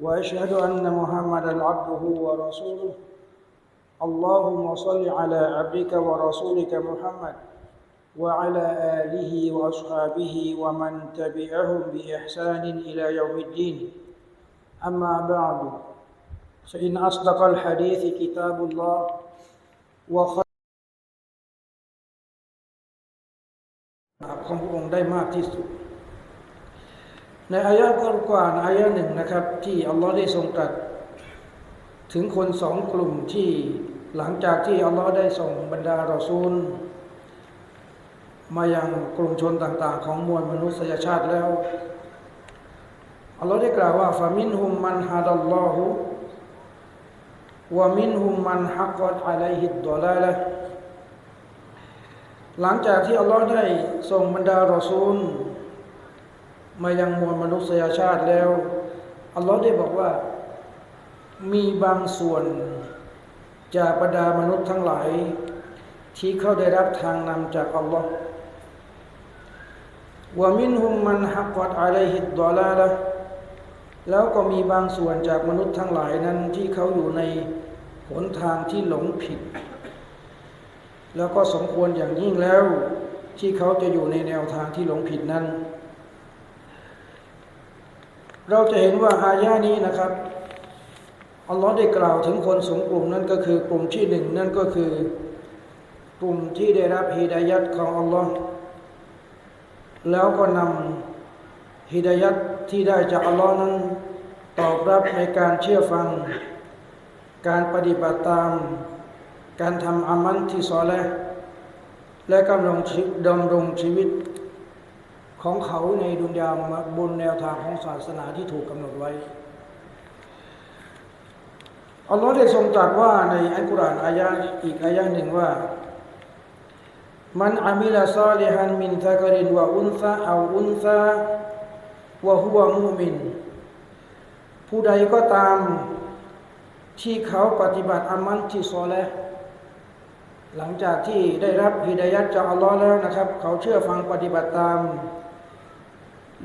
واشهد ان محمدا عبده ورسوله اللهم صل على عبدك ورسولك محمد وعلى اله واصحابه ومن تبعهم باحسان الى يوم الدين اما بعد فان اصدق الحديث كتاب الله وخير ของพระองค์ได้มากที่สุด ในอายะห์กว่าอายะห์หนึ่งนะครับ ที่อัลลอฮ์ได้ทรงตรัสถึงคนสองกลุ่มที่หลังจากที่อัลลอฮ์ได้ส่งบรรดารอซูล มายังกลุ่มชนต่าง ๆ ของมวลมนุษยชาติแล้วอัลลอฮ์ได้กล่าวว่าฟามินฮุมมันฮาดัลลอฮุวะมินฮุมมันฮักกัดอะลัยฮิดดอลาละหลังจากที่อัลลอฮ์ได้ส่งบรรดารอซูล มายังมวลมนุษยชาติแล้ว อัลลอฮ์ได้บอกว่า มีบางส่วนจากบรรดามนุษย์ทั้งหลาย ที่เขาได้รับทางนำจากอัลลอฮ์ว่ามินฮุมมันฮักวัดอะลัยฮิดดอลาละแล้วก็มีบางส่วนจากมนุษย์ทั้งหลายนั้นที่เขาอยู่ในหนทางที่หลงผิด แล้วก็สมควรอย่างยิ่งแล้ว ที่เขาจะอยู่ในแนวทางที่หลงผิดนั้น เราจะเห็นว่าอายานี้นะครับอัลลอฮ์ได้กล่าวถึงคนสองกลุ่มนั่นก็คือกลุ่มที่หนึ่งนั่นก็คือกลุ่มที่ได้รับฮิดายัดของอัลลอฮ์แล้วก็นำฮิดายัดที่ได้จากอัลลอฮ์นั้นตอบรับในการเชื่อฟัง การปฏิบัติตาม การทำอามันที่ซอและและกำลังดำรงชีวิต ของเขาในดุนยามบนแนวทางของศาสนาที่ถูกกำหนดไว้ อัลลอฮ์ได้ทรงตรัสว่าในอัลกุรอานอายะอีกอายะหนึ่งว่ามันอามิลาซาลิฮันมินซากรินวะอุนซาเอาอุนซาวะฮุวะมุมิน ผู้ใดก็ตามที่เขาปฏิบัติอามันที่ซอแลหลังจากที่ได้รับฮิดายัดจากอัลลอฮ์แล้วนะครับ เขาเชื่อฟังปฏิบัติตาม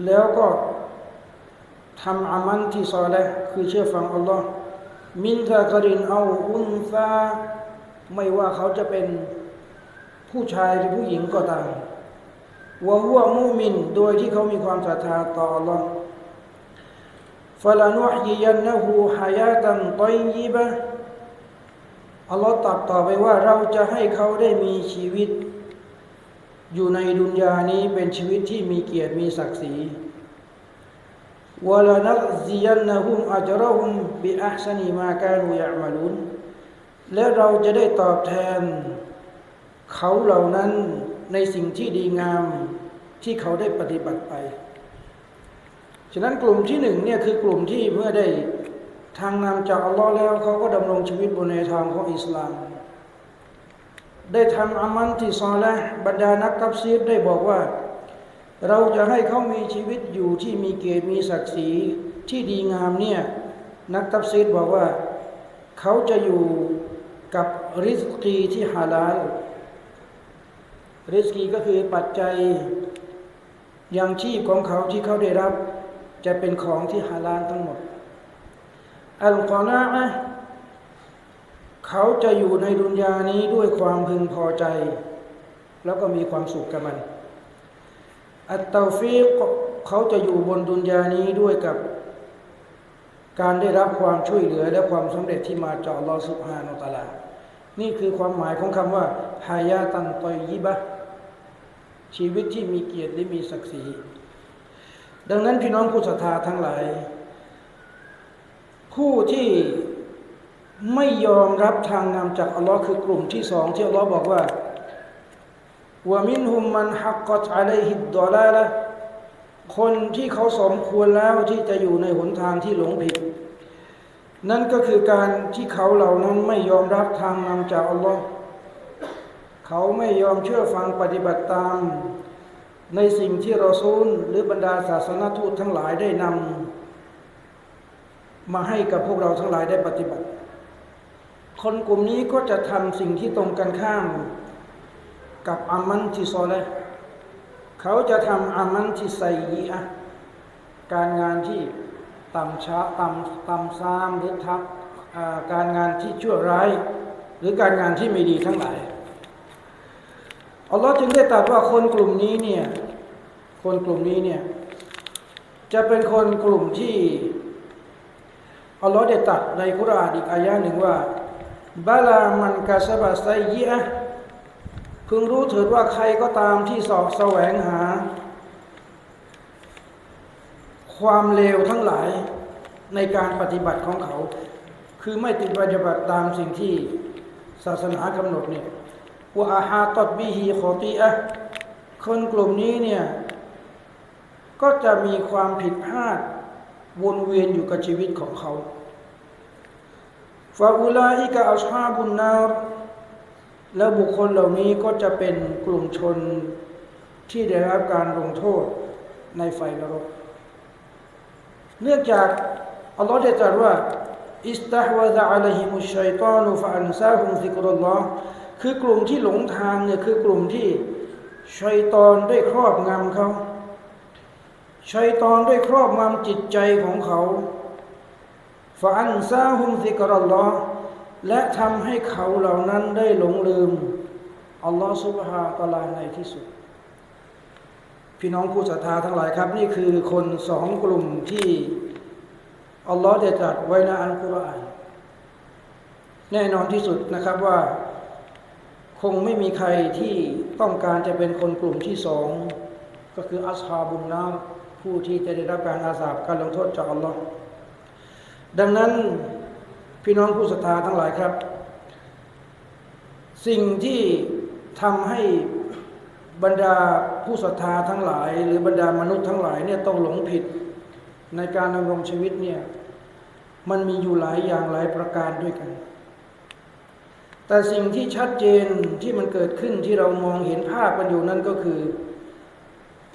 แล้วก็ทำอามันที่ซอและคือเชื่อฟังอัลลอฮ์มินซากรินเอาอุนซาไม่ว่าเขาจะเป็นผู้ชายหรือผู้หญิงก็ตามวะฮุวมุมิน โดยที่เขามีความศรัทธาต่ออัลลอฮ์ฟะลานุฮยิยันนะฮูฮายาตันตอยยิบะอัลลอฮ์ตรัสต่อไปว่าเราจะให้เขาได้มีชีวิต อยู่ในดุนยานี้เป็นชีวิตที่มีเกียรติมีศักดิ์ศรีวะลานักซิยันนะฮุมอัจรอฮุมบิอัพซนีมากานูยะมาลุนและเราจะได้ตอบแทน เขาเหล่านั้นในสิ่งที่ดีงามที่เขาได้ปฏิบัติไป ฉะนั้นกลุ่มที่หนึ่งเนี่ยคือกลุ่มที่เมื่อได้ทางนำจากอัลลอฮ์แล้วเขาก็ดำรงชีวิตบนในทางของอิสลาม ได้ทำอามันที่ซอและบรรดานักตัฟซีรได้บอกว่า เราจะให้เขามีชีวิตอยู่ที่มีเกียรติมีศักดิ์ศรีที่ดีงามเนี่ยนักตัฟซีรบอกว่า เขาจะอยู่กับริสกีที่ฮาลาลริสกีก็คือปัจจัยยังชีพของเขาที่เขาได้รับ จะเป็นของที่ฮาลาลทั้งหมดอัลกอนาอะ เขาจะอยู่ในดุนยานี้ด้วยความพึงพอใจ แล้วก็มีความสุขกับมัน อัตตาฟีกเขาจะอยู่บนดุนยานี้ด้วยกับ การได้รับความช่วยเหลือและความสำเร็จที่มาจากลอสุฮานาตะลา นี่คือความหมายของคำว่าฮายาตันตอยยิบะชีวิตที่มีเกียรติและมีศักดิ์ศรี ดังนั้นพี่น้องผู้ศรัทธาทั้งหลาย ผู้ที่ ไม่ยอมรับทางนำจากอัลลอฮ์คือกลุ่มที่สองที่อัลลอฮ์บอกว่าวะมินฮุมมันฮักกัตอะลัยฮิดดอลาละคนที่เขาสมควรแล้วที่จะอยู่ในหนทางที่หลงผิด นั่นก็คือการที่เขาเหล่านั้นไม่ยอมรับทางนำจากอัลลอฮ์เขาไม่ยอมเชื่อฟังปฏิบัติตาม ในสิ่งที่เรอซูลหรือบรรดาศาสนทูตทั้งหลายได้นำมาให้กับพวกเราทั้งหลายได้ปฏิบัติ คนกลุ่มนี้ก็จะทำสิ่งที่ตรงกันข้าม กับอามันที่ซอเลเขาจะทำอามันที่ไซยีอะการงานที่ต่ำช้าต่ำต่ำซามหรือทักการงานที่ชั่วร้าย หรือการงานที่ไม่ดีทั้งหลายอัลลอฮ์จึงได้ตรัสว่าคนกลุ่มนี้เนี่ยคนกลุ่มนี้เนี่ยจะเป็นคนกลุ่มที่อัลลอฮ์ได้ตรัสในคุรานอีกอายะหนึ่งว่า บาลามันกาสบะไซยะพึงรู้เถิดว่าใครก็ตามที่สอบแสวงหา ความเลวทั้งหลายในการปฏิบัติของเขา คือไม่ติดปฏิบัติตามสิ่งที่ศาสนากำหนดเนี่ยว่าอาฮาตดบิฮีขอตีอะคนกลุ่มนี้เนี่ยก็จะมีความผิดพลาดวนเวียนอยู่กับชีวิตของเขา ฟาอุลาอิกะอัชฮาบุนนารแล้วบุคคลเหล่านี้ก็จะเป็นกลุ่มชนที่ได้รับการลงโทษในไฟนรก เนื่องจากอัลลอฮฺได้ตรัสว่าอิสตาฮวะซะอัลฮิมุชัยตานุฟะอันซาฮุมซิกรุลลอฮ์คือกลุ่มที่หลงทางเนี่ยคือกลุ่มที่ชัยตอนได้ครอบงำเขาชัยตอนได้ครอบงำจิตใจของเขา ฟะอันซาฮุมซิกรลลอและทำให้เขาเหล่านั้นได้หลงลืมอัลลอฮฺสุบฮาตะลาในที่สุด พี่น้องผู้ศรัทธาทั้งหลายครับ นี่คือคนสองกลุ่มที่อัลลอฮฺได้ตรัสไว้ในอัลกุรอานแน่นอนที่สุดนะครับว่า คงไม่มีใครที่ต้องการจะเป็นคนกลุ่มที่สองก็คืออัสฮาบุนนาผู้ที่จะได้รับการอาสาบการลงโทษจากอัลลอฮ์ ดังนั้นพี่น้องผู้ศรัทธาทั้งหลายครับ สิ่งที่ทำให้บรรดาผู้ศรัทธาทั้งหลาย หรือบรรดามนุษย์ทั้งหลายเนี่ยต้องหลงผิดในการดำรงชีวิตเนี่ยมันมีอยู่หลายอย่างหลายประการด้วยกัน แต่สิ่งที่ชัดเจนที่มันเกิดขึ้นที่เรามองเห็นภาพกันอยู่นั่นก็คือ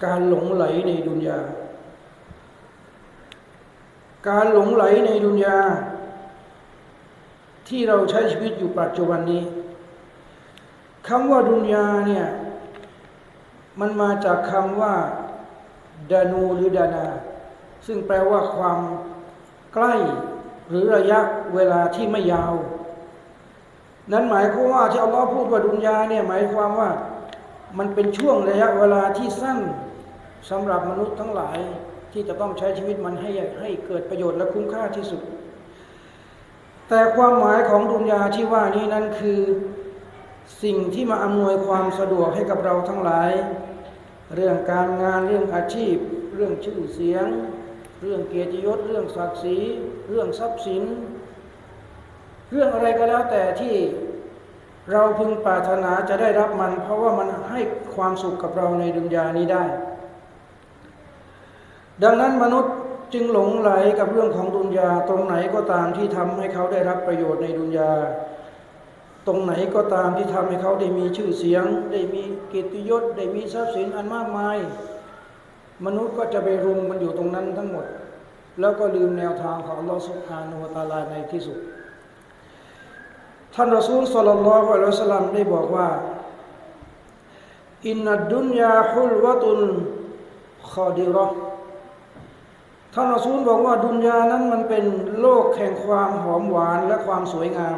การหลงไหลในดุนยา การหลงไหลในดุนยา ที่เราใช้ชีวิตอยู่ปัจจุบันนี้คำว่าดุนยาเนี่ยมันมาจากคำว่าดานูหรือดานา ซึ่งแปลว่าความใกล้หรือระยะเวลาที่ไม่ยาว นั้นหมายความว่าที่อัลลอฮ์พูดว่าดุนยาเนี่ยหมายความว่ามันเป็นช่วงระยะเวลาที่สั้นสำหรับมนุษย์ทั้งหลาย ที่จะต้องใช้ชีวิตมันให้ให้เกิดประโยชน์และคุ้มค่าที่สุด แต่ความหมายของดุนยาที่ว่านี้นั้นคือสิ่งที่มาอำนวยความสะดวกให้กับเราทั้งหลาย เรื่องการงานเรื่องอาชีพ เรื่องชื่อเสียง เรื่องเกียรติยศ เรื่องศักดิ์ศรี เรื่องทรัพย์สิน เรื่องอะไรก็แล้วแต่ที่เราพึงปรารถนาจะได้รับมัน เพราะว่ามันให้ความสุขกับเราในดุนยานี้ได้ ดังนั้นมนุษย์จึงหลงไหลกับเรื่องของดุนยาตรงไหนก็ตามที่ทำให้เขาได้รับประโยชน์ในดุนยา ตรงไหนก็ตามที่ทำให้เขาได้มีชื่อเสียง ได้มีเกียรติยศได้มีทรัพย์สินอันมากมาย มนุษย์ก็จะไปรุมมันอยู่ตรงนั้นทั้งหมด แล้วก็ลืมแนวทางของลอสุภานุตาลาในที่สุด ท่านรอซูลสุลลัลลอฮุอะลัยฮิสลามได้บอกว่าอินนัดดุนยาฮุลวะตุนขอดีรอ ท่านอัสูลบอกว่าดุนยานั้นมันเป็นโลกแห่งความหอมหวานและความสวยงาม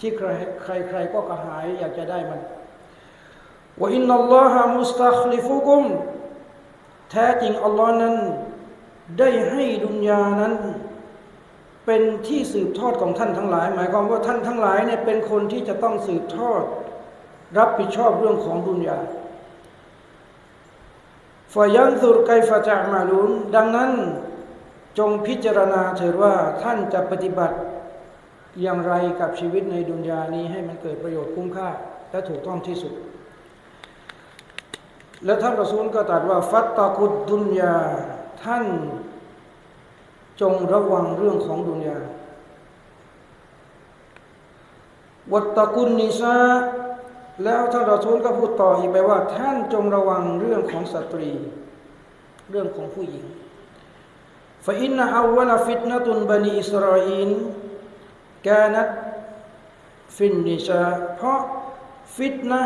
ที่ใครใครใครก็กระหายอยากจะได้มันว่าอินนัลลอฮะมุสตัคลิฟุกุม แท้จริงอัลลอฮ์นั้น ได้ให้ดุนยานั้น เป็นที่สืบทอดของท่านทั้งหลาย หมายความว่าท่านทั้งหลายเนี่ยเป็นคนที่จะต้องสืบทอด รับผิดชอบเรื่องของดุนยา ฟยันสุรไกฟะจะมาลุนดังนั้นจงพิจารณาเถิดว่าท่านจะปฏิบัติอย่างไรกับชีวิตในดุนยานี้ให้มันเกิดประโยชน์คุ้มค่า และถูกต้องที่สุด แล้วท่านรอซูลก็ตรัสว่า ฟัตตะกุดดุนยา ท่านจงระวังเรื่องของดุนยาวัตตะกุนนิซา แล้วท่านรอซูลก็พูดต่ออีกไปว่า ท่านจงระวังเรื่องของสตรี เรื่องของผู้หญิงฟาอินนะอาวลฟิตนะตุนบันีอิสราเอลกานัตฟินนิซาเพราะฟิตนะ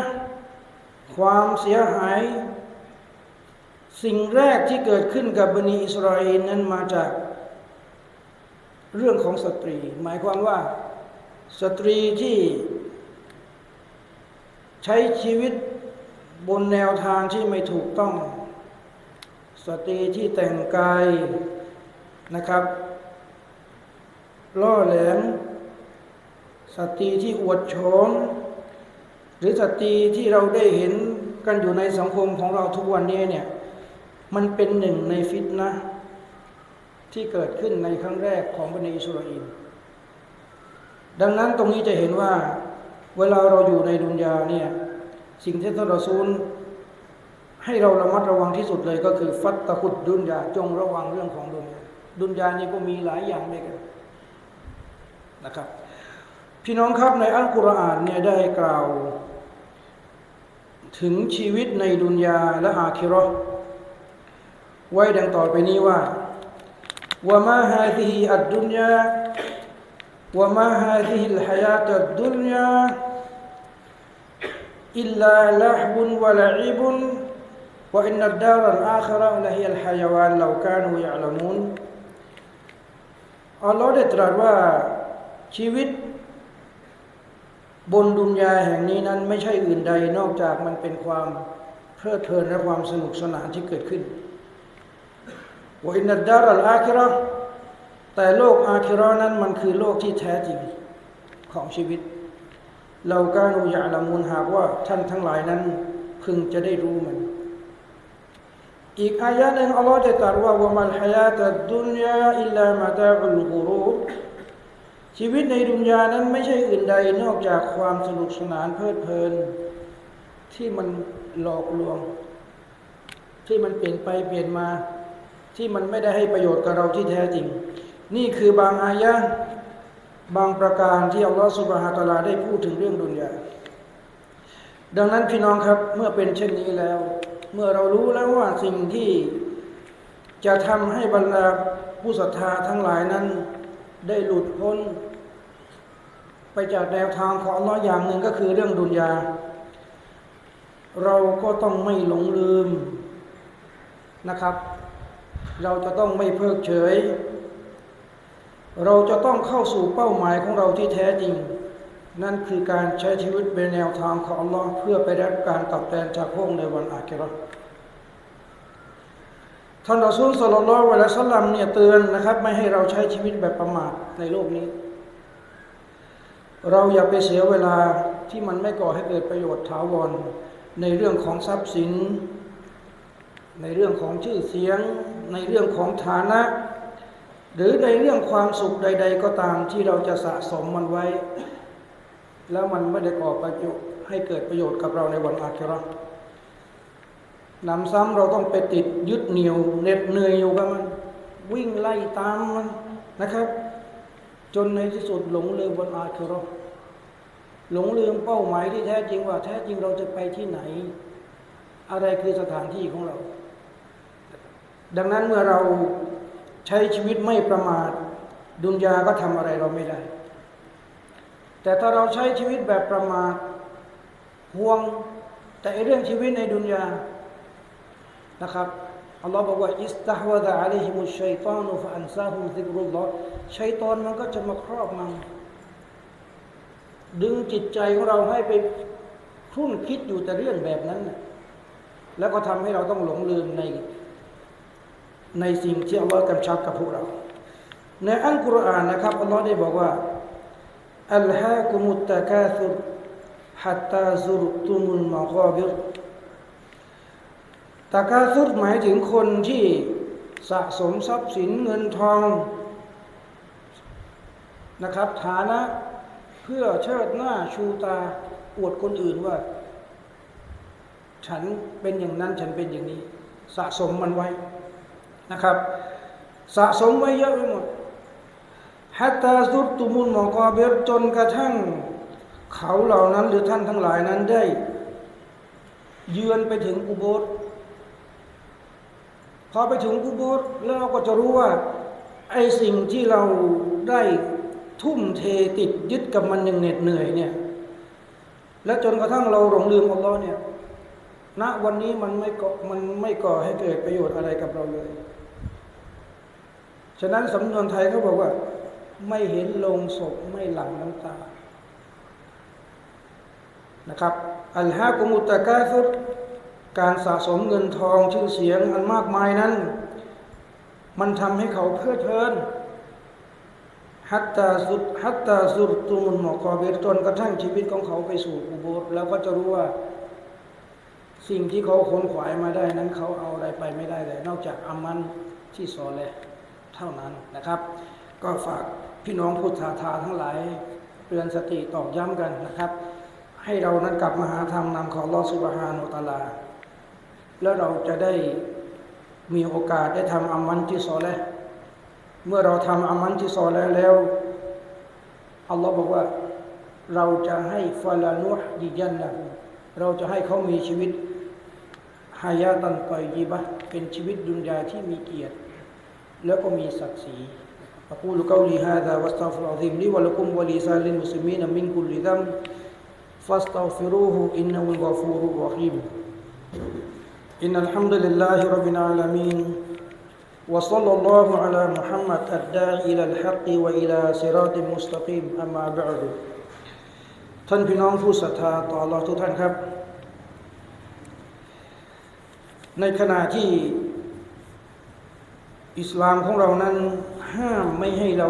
ความเสียหาย สิ่งแรกที่เกิดขึ้นกับบันีอิสราเอลนั้นมาจาก เรื่องของสตรี หมายความว่า สตรีที่ ใช้ชีวิตบนแนวทางที่ไม่ถูกต้อง สตรีที่แต่งกายนะครับ ล่อแหลมสตรีที่อวดโฉมหรือสตรีที่เราได้เห็นกันอยู่ในสังคมของเราทุกวันนี้เนี่ย มันเป็นหนึ่งในฟิตนะที่เกิดขึ้นในครั้งแรกของบันิอิสราเอลดังนั้นตรงนี้จะเห็นว่า เวลาเราอยู่ในดุนยาเนี่ยสิ่งที่ท่านรอซูลให้เราระมัดระวังที่สุดเลยก็คือ ฟัตตะคุดดุนยาจงระวังเรื่องของดุนยาดุนยานี่ก็มีหลายอย่างด้วยกันนะครับ พี่น้องครับในอัลกุรอานเนี่ยได้กล่าว ถึงชีวิตในดุนยาและอาคิรอไว้ดังต่อไปนี้ว่าว่ามาฮาดิฮิอัดดุนยาว่ามาฮาดิฮิลฮายาตัดดุนยา อิลลาละบุนวะละอิบุนว่าอินนัดดารันอาคราละฮิลฮายาวานล่ากานูยาละมุนอัลลอฮ์ได้ตรัสว่าชีวิต บนดุนยาแห่งนี้นั้นไม่ใช่อื่นใดนอกจากมันเป็นความเพลิดเพลินและความสนุกสนานที่เกิดขึ้นวอินดารันอาคราแต่โลกอาคิรานั้นมันคือโลกที่แท้จริงของชีวิต เราการุยาละมูลหากว่าท่านทั้งหลายนั้น พึงจะได้รู้มัน อีกอายะหนึ่งอัลลอฮ์ได้ตรัสว่าวะมัลฮายาตัดดุนยาอิลลามาตาอุลกุรูชีวิตในดุนยานั้นไม่ใช่อื่นใดนอกจากความสนุกสนานเพลิดเพลิน ที่มันหลอกลวง ที่มันเปลี่ยนไปเปลี่ยนมา ที่มันไม่ได้ให้ประโยชน์กับเราที่แท้จริง นี่คือบางอายะ บางประการที่อัลลอฮฺสุบฮาตะลาได้พูดถึงเรื่องดุนยาดังนั้นพี่น้องครับเมื่อเป็นเช่นนี้แล้ว เมื่อเรารู้แล้วว่าสิ่งที่จะทำให้บรรดาผู้ศรัทธาทั้งหลายนั้น ได้หลุดพ้น ไปจากแนวทางของอัลลอฮ์อย่างหนึ่งก็คือเรื่องดุนยา เราก็ต้องไม่หลงลืมนะครับ เราจะต้องไม่เพิกเฉย เราจะต้องเข้าสู่เป้าหมายของเราที่แท้จริง นั่นคือการใช้ชีวิตเป็นแนวทางของอัลลอฮ์เพื่อไปรับการตอบแทนจากพระองค์ในวันอาคิเราะห์ท่านรอซูลสลลลลอฮุอะลัยฮิวะซัลลัมเนี่ยเตือนนะครับ ไม่ให้เราใช้ชีวิตแบบประมาทในโลกนี้ เราอย่าไปเสียเวลาที่มันไม่ก่อให้เกิดประโยชน์ถาวร ในเรื่องของทรัพย์สิน ในเรื่องของชื่อเสียง ในเรื่องของฐานะ หรือในเรื่องความสุขใด ๆ ก็ตามที่เราจะสะสมมันไว้ แล้วมันไม่ได้ก่อประโยชน์ให้เกิดประโยชน์กับเราในวันอาคิเราะห์นำซ้ำเราต้องไปติดยึดเหนียวเหน็ดเหนื่อยอยู่กับมัน วิ่งไล่ตามมันนะครับ จนในที่สุดหลงลืมวันอาคิเราะห์หลงลืมเป้าหมายที่แท้จริงว่าแท้จริงเราจะไปที่ไหน อะไรคือสถานที่ของเรา ดังนั้นเมื่อเรา ใช้ชีวิตไม่ประมาทดุนยาก็ทำอะไรเราไม่ได้ แต่ถ้าเราใช้ชีวิตแบบประมาทห่วงแต่เรื่องชีวิตในดุนยานะครับอัลลอฮ์บอกว่าอิสตาฮวะดะอะลัยฮิมุชัยตานุฟะอันซาฮุซิกรุลลอฮ์ชัยตอนมันก็จะมาครอบมันดึงจิตใจของเราให้ไปคุ้นคิดอยู่แต่เรื่องแบบนั้น แล้วก็ทำให้เราต้องหลงลืมใน ในสิ่งที่อัลลอฮ์กำชับกับพวกเรา ในอัลกุรอานนะครับอัลลอฮ์ได้บอกว่าอัลฮะกุมุตตะกาซุรฮัตตาซุรตุมุลมะกอบิรตะกาซุรหมายถึงคนที่สะสมทรัพย์สินเงินทองนะครับฐานะเพื่อเชิดหน้าชูตาอวดคนอื่นว่า ฉันเป็นอย่างนั้นฉันเป็นอย่างนี้ สะสมมันไว้ นะครับ สะสมไว้เยอะไปหมดฮัตตาซุดตุมุนหมอกอเบรจนกระทั่ง เขาเหล่านั้นหรือท่านทั้งหลายนั้นได้ เยือนไปถึงอุโบสถพอไปถึงอุโบสถแล้วเราก็จะรู้ว่าไอ้สิ่งที่เราได้ทุ่มเทติดยึดกับมันอย่างเหน็ดเหนื่อยเนี่ย และจนกระทั่งเราหลงลืมอัลลอฮ์เนี่ยณวันนี้มันไม่ก่อมันไม่ก่อให้เกิดประโยชน์อะไรกับเราเลย ฉะนั้นสำนวนไทยเขาบอกว่า ไม่เห็นโลงศพไม่หลั่งน้ำตา นะครับ อัลฮะกุมุตะกาฟุตการสะสมเงินทองชื่อเสียงอันมากมายนั้น มันทำให้เขาเพลิดเพลินฮัตตาสุดฮัตตาสุดตุมุนหมอกอเบรจนกระทั่งชีวิตของเขาไปสู่อุโบสถแล้วก็จะรู้ว่า สิ่งที่เขาค้นขวายมาได้นั้นเขาเอาอะไรไปไม่ได้เลยนอกจากอามันที่สอนแหละ เท่านั้นนะครับ ก็ฝากพี่น้องพุทธาทาทั้งหลายเตือนสติตอกย้ำกันนะครับ ให้เรานั้นกลับมาหาธรรมนำของลอสุบฮานุตะลา แล้วเราจะได้มีโอกาสได้ทำอามันที่สอแล้วเมื่อเราทำอามันที่สอแล้วแล้วอัลลอฮ์บอกว่าเราจะให้ฟาลานุฮยิยันนะเราจะให้เขามีชีวิตฮายาตันตอยยีบะเป็นชีวิตดุนยาที่มีเกียรติ แล้วก็มีศักดิ์ศรี أقول قولي هذا واستغفر العظيم لي ولكم ولسائر المسلمين من كل ذنب فاستغفروه إنه الغفور الرحيم إن الحمد لله رب العالمين وصلى الله على محمد الداعي إلى الحق وإلى صراط مستقيم أما بعد ท่านพี่น้องผู้ศรัทธาต่อเราทุกท่านครับ ในขณะที่ อิสลามของเรานั้นห้ามไม่ให้เรา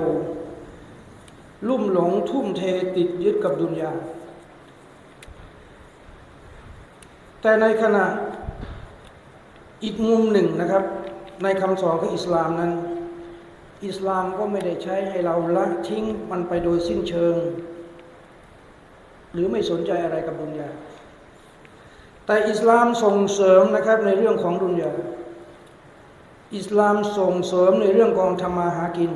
ลุ่มหลงทุ่มเทติดยึดกับดุนยา แต่ในขณะอีกมุมหนึ่งนะครับ ในคำสอนของอิสลามนั้น อิสลามก็ไม่ได้ใช้ให้เราละทิ้งมันไปโดยสิ้นเชิง หรือไม่สนใจอะไรกับดุนยา แต่อิสลามส่งเสริมนะครับในเรื่องของดุนยา อิสลามส่งเสริมในเรื่องของธรรมาหากิน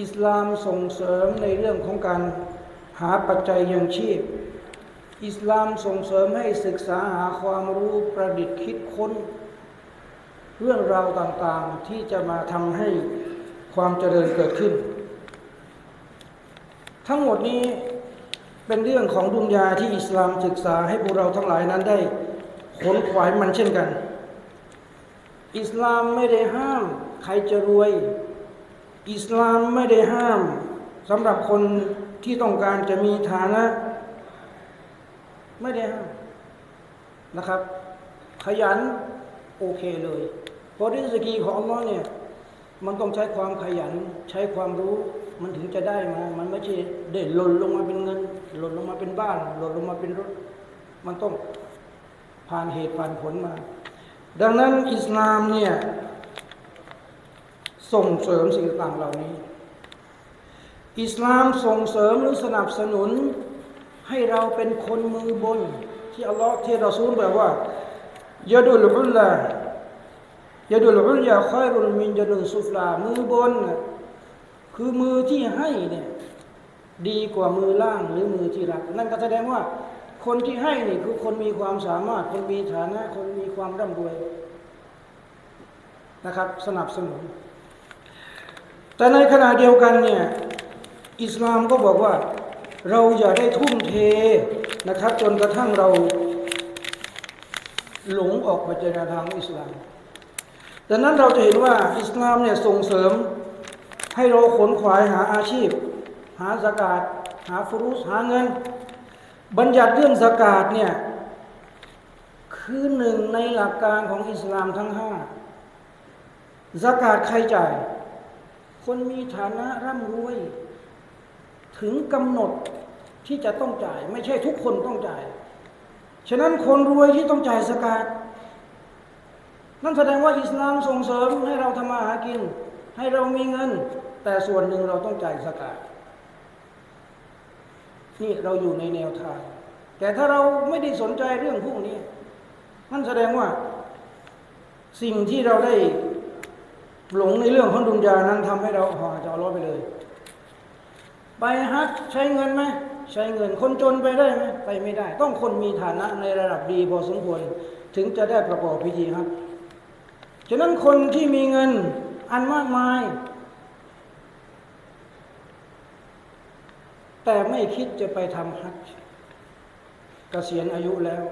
อิสลามส่งเสริมในเรื่องของการหาปัจจัยยังชีพ อิสลามส่งเสริมให้ศึกษาหาความรู้ประดิษฐ์คิดค้น เรื่องราวต่างๆที่จะมาทำให้ความเจริญเกิดขึ้น ทั้งหมดนี้เป็นเรื่องของดุนยาที่อิสลามศึกษาให้พวกเราทั้งหลายนั้นได้ขนขวายมันเช่นกัน อิสลามไม่ได้ห้าม ใครจะรวย อิสลามไม่ได้ห้ามสำหรับคนที่ต้องการจะมีฐานะ ไม่ได้ห้ามนะครับ ขยันโอเคเลยเพราะริสกีของอัลลอฮ์เนี่ยมันต้องใช้ความขยันใช้ความรู้มันถึงจะได้มามันไม่ใช่เด่นหล่นลงมาเป็นเงิน หล่นลงมาเป็นบ้าน หล่นลงมาเป็นรถ มันต้องผ่านเหตุผ่านผลมา ดังนั้นอิสลามเนี่ยส่งเสริมสิ่งต่างเหล่านี้ อิสลามส่งเสริมหรือสนับสนุน ให้เราเป็นคนมือบน ที่อัลลอฮ์ที่เราซูลแบบว่ายาดุลอุลลายาดุลอุลยาคอยรุลมินยาดุลซุฟลามือบน คือมือที่ให้เนี่ยดีกว่ามือล่างหรือมือที่รับ นั่นก็แสดงว่า คนที่ให้นี่คือคนมีความสามารถ คนมีฐานะ คนมีความร่ำรวยนะครับ สนับสนุน แต่ในขณะเดียวกันเนี่ยอิสลามก็บอกว่าเราอย่าได้ทุ่มเทนะครับ จนกระทั่งเราหลงออกมาจากทางอิสลามดังนั้นเราจะเห็นว่าอิสลามเนี่ยส่งเสริมให้เราขนขวายหาอาชีพ หาสกาดหาฟรุสหาเงิน บัญญัติเรื่องสกาดเนี่ยคือหนึ่งในหลักการของอิสลามทั้งห้าสกาดใครจ่าย คนมีฐานะร่ำรวย ถึงกำหนดที่จะต้องจ่าย ไม่ใช่ทุกคนต้องจ่าย ฉะนั้นคนรวยที่ต้องจ่ายสกาดนั่นแสดงว่าอิสลามส่งเสริมให้เราทำมาหากิน ให้เรามีเงิน แต่ส่วนหนึ่งเราต้องจ่ายสกาด นี่เราอยู่ในแนวทาง แต่ถ้าเราไม่ได้สนใจเรื่องพวกนี้นั่นแสดงว่าสิ่งที่เราได้หลงในเรื่องของดุนยานั้นทำให้เราห่างจากอัลลอฮ์ไปเลย ไปฮัจใช้เงินไหมใช้เงินคนจนไปได้ไหมไปไม่ได้ ต้องคนมีฐานะในระดับดีพอสมควร ถึงจะได้ประกอบพิธีฮัจฉะนั้นคนที่มีเงินอันมากมาย แต่ไม่คิดจะไปทำฮัจญ์เกษียณอายุแล้ว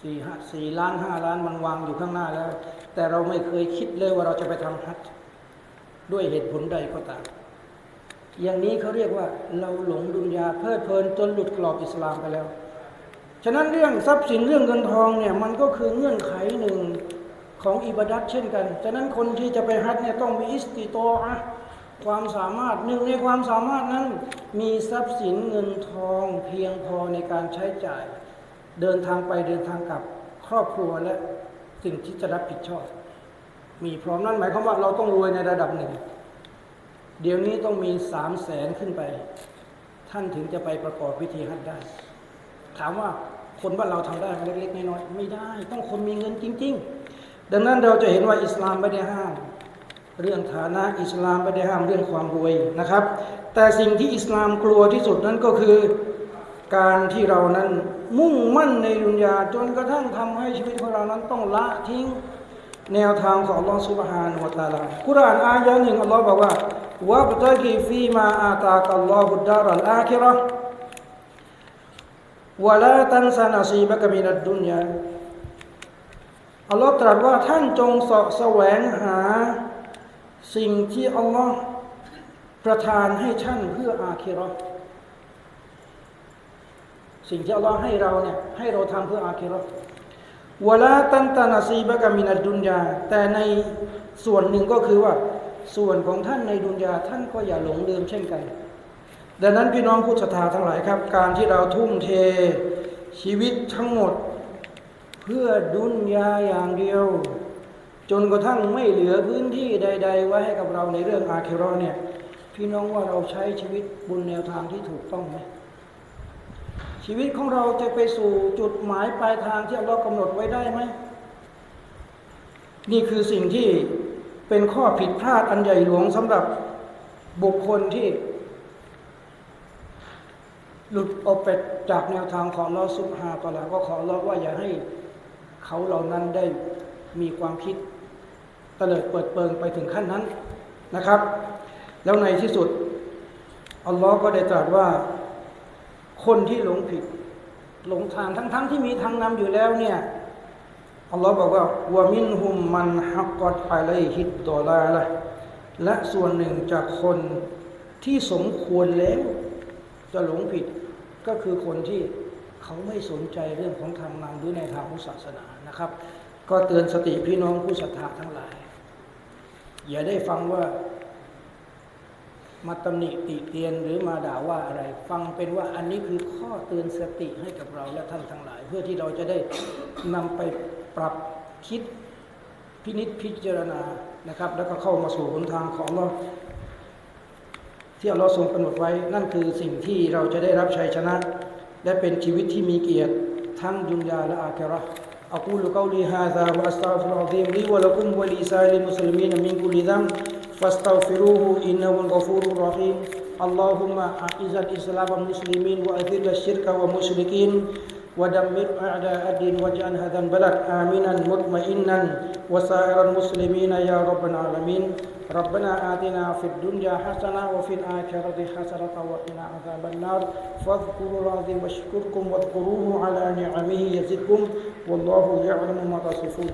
สี่ห้าสี่ล้านห้าล้านมันวางอยู่ข้างหน้าแล้ว แต่เราไม่เคยคิดเลยว่าเราจะไปทำฮัจญ์ด้วยเหตุผลใดก็ตาม อย่างนี้เขาเรียกว่าเราหลงดุนยาเพลิดเพลินจนหลุดกรอบอิสลามไปแล้ว ฉะนั้นเรื่องทรัพย์สินเรื่องเงินทองเนี่ยมันก็คือเงื่อนไขหนึ่งของอิบาดัตเช่นกัน ฉะนั้นคนที่จะไปฮัจญ์เนี่ยต้องมีอิสติโตอะ ความสามารถหนึ่งในความสามารถนั้น มีทรัพย์สินเงินทองเพียงพอในการใช้จ่าย เดินทางไปเดินทางกลับครอบครัวและสิ่งที่จะรับผิดชอบ มีพร้อมนั่นหมายความว่าเราต้องรวยในระดับหนึ่ง เดี๋ยวนี้ต้องมีสามแสนขึ้นไป ท่านถึงจะไปประกอบพิธีฮัจญ์ได้ ถามว่าคนบ้านเราทำได้ไหมเล็กๆน้อยๆไม่ได้ ต้องคนมีเงินจริง ๆ ดังนั้นเราจะเห็นว่าอิสลามไม่ได้ห้าม เรื่องฐานะอิสลามไม่ได้ห้ามเรื่องความรวยนะครับ แต่สิ่งที่อิสลามกลัวที่สุดนั้นก็คือการที่เรานั้นมุ่งมั่นในดุนยาจนกระทั่งทำให้ชีวิตของเรานั้นต้องละทิ้งแนวทางของอัลลอฮฺสุบฮานะฮูวตาลากุรานอายะหนึ่งอัลลอฮฺบอกว่าวะบตะกีฟีมาอาตากัลลอฮุดดารัลอาคิราะวะลาตันซานาซีบะกะมินัดดุนยาอัลลอฮฺตรัสว่าท่านจงสาะแสวงหา สิ่งที่อัลลอฮฺประทานให้ท่านเพื่ออาคิราะห์สิ่งที่อัลลอฮฺให้เราเนี่ยให้เราทำเพื่ออาคิราะห์วลาตันตานาซีบะกามินัดดุนยา แต่ในส่วนหนึ่งก็คือว่า ส่วนของท่านในดุนยาท่านก็อย่าหลงลืมเช่นกัน ดังนั้นพี่น้องผู้ศรัทธาทั้งหลายครับ การที่เราทุ่มเทชีวิตทั้งหมด เพื่อดุนยาอย่างเดียว จนกระทั่งไม่เหลือพื้นที่ใด ๆ ไว้ให้กับเราในเรื่องอาคิเราะห์เนี่ยพี่น้องว่าเราใช้ชีวิตบนแนวทางที่ถูกต้องไหมชีวิตของเราจะไปสู่จุดหมายปลายทางที่เรากำหนดไว้ได้ไหมนี่คือสิ่งที่เป็นข้อผิดพลาดอันใหญ่หลวงสำหรับบุคคลที่ หลุดออกไปจากแนวทางของลอสุภาตอลาก็ขอร้องว่าอย่าให้เขาเหล่านั้นได้มีความคิด เตลิดเปิดเปิงไปถึงขั้นนั้นนะครับ แล้วในที่สุดอัลลอฮ์ก็ได้ตรัสว่าคนที่หลงผิดหลงทางทั้งๆทที่มีทางนำอยู่แล้วเนี่ยอัลลอฮ์บอกว่าวามินหุมมันฮักกอดอะไลฮิดดอลาละและส่วนหนึ่งจากคนที่สมควรแล้ว จะหลงผิดก็คือคนที่เขาไม่สนใจเรื่องของทางนำหรือในทางศาสนานะครับ ก็เตือนสติพี่น้องผู้ศรัทธาทั้งหลาย อย่าได้ฟังว่ามาตำหนิติเตียนหรือมาด่าว่าอะไร ฟังเป็นว่าอันนี้คือข้อเตือนสติให้กับเราและท่านทั้งหลาย เพื่อที่เราจะได้นำไปปรับคิดพินิษพิจารณานะครับ แล้วก็เข้ามาสู่หนทางของเราที่เราทรงกำหนดไว้ นั่นคือสิ่งที่เราจะได้รับชัยชนะ และเป็นชีวิตที่มีเกียรติทั้งดุนยาและอาคิเราะห์ أقول قولي هذا وأستغفر العظيم لي ولكم ولسائر المسلمين من كل ذنب فاستغفروه إنه الغفور الرحيم. اللهم أعز الإسلام والمسلمين وأذل الشرك والمشركين ودمر أعداء الدين واجعل هذا البلد آمنا مطمئنا وسائر المسلمين يا رب العالمين. ربنا آتنا في الدنيا حسنة وفي الآخرة حسنة وقنا عذاب النار. فاذكروا العظيم واشكركم واذكروه على نعمه يزدكم والله يعلم ما تصفون.